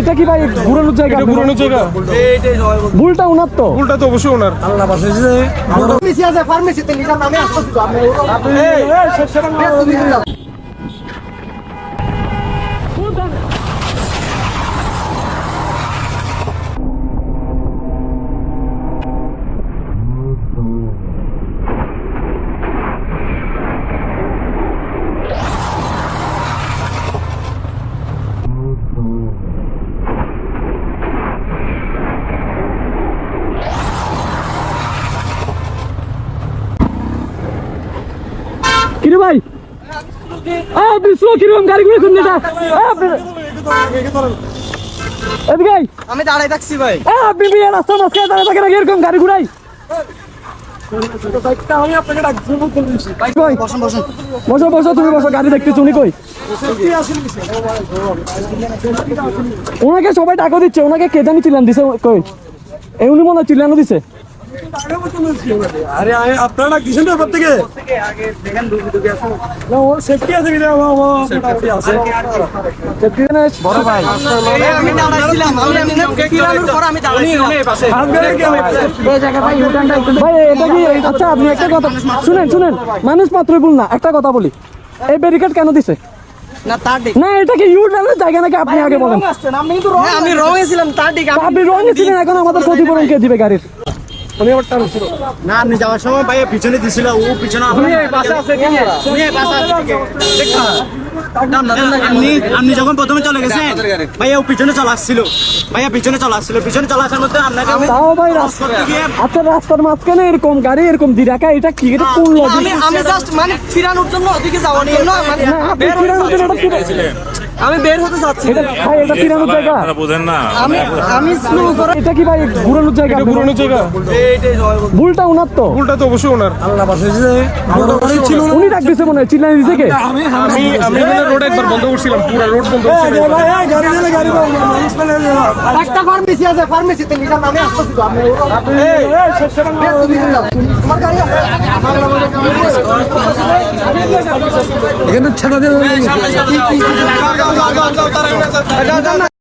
এটা কি ভাই ঘুরানোর জায়গা? এটা ঘুরানোর জায়গা। ভুলটা উনার তো। ভুলটা তো অবশ্যই ওনার। ফার্মেসি আছে ফার্মেসিতে নিজের নামে আসতে তো। আপনি কিরে ভাই? কীরকম গাড়ি ঘুরে শুনতে যা। এদিকে আমি দাঁড়াই থাকছি ভাই। আ, আপনি বিয়ে রাস্তা মাঝখানে দাঁড়িয়ে থাকেন এরকম গাড়ি ঘুরাই। বসো বসো তুমি বসো গাড়ি দেখতে কই? ওনাকে সবাই টাকা দিচ্ছে ওনাকে কে জানি চিল্লান দিছে কই? উনি মনে হয় চিল্লানো দিছে। আরে আপনারা ডাক দিছেন থেকে? না ও সেফটি আছে কিনা মোটামুটি আছে। বড় ভাই। আমি দাঁড়াইছিলাম আমি আমি কিরানোর পর আমি দাঁড়াইছিলাম। ভাই এটা কি আচ্ছা আপনি একটা কথা শুনেন শুনেন। মানুষ মাত্র ভুল না। একটা কথা বলি। এই ব্যারিকেড কেন দিছে? না তার দিক। না এটা কি ইউ টার্নের জায়গা নাকি আপনি আগে বলেন? হ্যাঁ, আমি রঙে ছিলাম তার দিক। আমি আপনি রঙে ছিলেন এখন আমাদের ক্ষতিপূরণ কে দিবে গাড়ির? উনি আবার টান ছিল না আপনি যাওয়ার সময় ভাইয়া পিছনে দিছিল ও পিছনে আপনি আপনি যখন প্রথমে চলে গেছেন ভাইয়া ও পিছনে চলে আসছিল। ভাইয়া পিছনে চলে আসছিল। পিছনে চলে আসার মধ্যে আপনাকে তাও ভাই রাস্তা আচ্ছা রাস্তার মাঝখানে এরকম গাড়ি এরকম দি রাখা এটা কি এটা কোন লজিক আমি আমি জাস্ট মানে ফিরানোর জন্য ওদিকে যাওয়ার জন্য মানে না আপনি আমি বের হতে যাচ্ছি এটা ভাই এটা ফিরানোর জায়গা? আপনারা বোঝেন না। আমি আমি স্লো করে এটা কি ভাই ঘুরানোর জায়গা এটা ঘুরানোর জায়গা। ভুলটা উনার তো। ভুলটা তো অবশ্যই ওনার। উনি ডাক দিছে মনে হয় চিল্লাই দিছে কে? আমি আমি এখানে রোড একবার বন্ধ করছিলাম পুরো রোড বন্ধ করছিলাম। একটা ফার্মেসি আছে ফার্মেসিতে নিজের নামে আসতে তো। আপনি আমার গাড়ি এখানে ছাড়া দিলেন